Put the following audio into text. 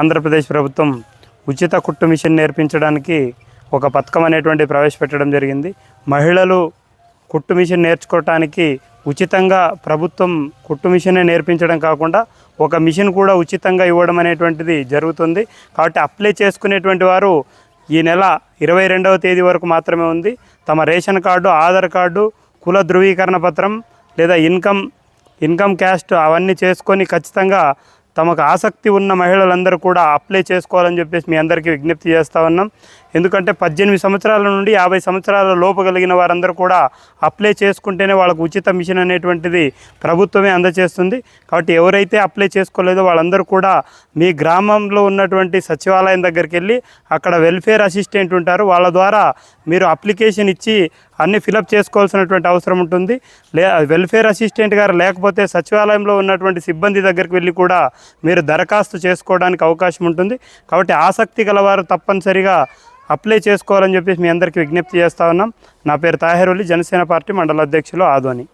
ఆంధ్రప్రదేశ్ ప్రభుత్వం ఉచిత కుట్టు మిషన్ నేర్పించడానికి ఒక పథకం అనేటువంటి ప్రవేశపెట్టడం జరిగింది. మహిళలు కుట్టు మిషన్ నేర్చుకోవటానికి ఉచితంగా ప్రభుత్వం కుట్టు మిషనే నేర్పించడం కాకుండా ఒక మిషన్ కూడా ఉచితంగా ఇవ్వడం అనేటువంటిది జరుగుతుంది. కాబట్టి అప్లై చేసుకునేటువంటి వారు ఈ నెల ఇరవై రెండవ తేదీ వరకు మాత్రమే ఉంది. తమ రేషన్ కార్డు ఆధార్ కార్డు కుల ధృవీకరణ పత్రం లేదా ఇన్కమ్ ఇన్కమ్ క్యాస్ట్ అవన్నీ చేసుకొని ఖచ్చితంగా తమకు ఆసక్తి ఉన్న మహిళలందరూ కూడా అప్లై చేసుకోవాలని చెప్పేసి మీ అందరికీ విజ్ఞప్తి చేస్తూ ఉన్నాం. ఎందుకంటే పద్దెనిమిది సంవత్సరాల నుండి యాభై సంవత్సరాల లోపు కలిగిన వారందరూ కూడా అప్లై చేసుకుంటేనే వాళ్ళకు ఉచిత మిషన్ అనేటువంటిది ప్రభుత్వమే అందజేస్తుంది కాబట్టి ఎవరైతే అప్లై చేసుకోలేదో వాళ్ళందరూ కూడా మీ గ్రామంలో ఉన్నటువంటి సచివాలయం దగ్గరికి వెళ్ళి అక్కడ వెల్ఫేర్ అసిస్టెంట్ ఉంటారు. వాళ్ళ ద్వారా మీరు అప్లికేషన్ ఇచ్చి అన్ని ఫిలప్ చేసుకోవాల్సినటువంటి అవసరం ఉంటుంది. లే వెల్ఫేర్ అసిస్టెంట్ గారు లేకపోతే సచివాలయంలో ఉన్నటువంటి సిబ్బంది దగ్గరికి వెళ్ళి కూడా మీరు దరఖాస్తు చేసుకోవడానికి అవకాశం ఉంటుంది. కాబట్టి ఆసక్తి గలవారు తప్పనిసరిగా అప్లై చేసుకోవాలని చెప్పేసి మీ అందరికీ విజ్ఞప్తి చేస్తా ఉన్నాం. నా పేరు తాహెరులి జనసేన పార్టీ మండల అధ్యక్షులు ఆదోని.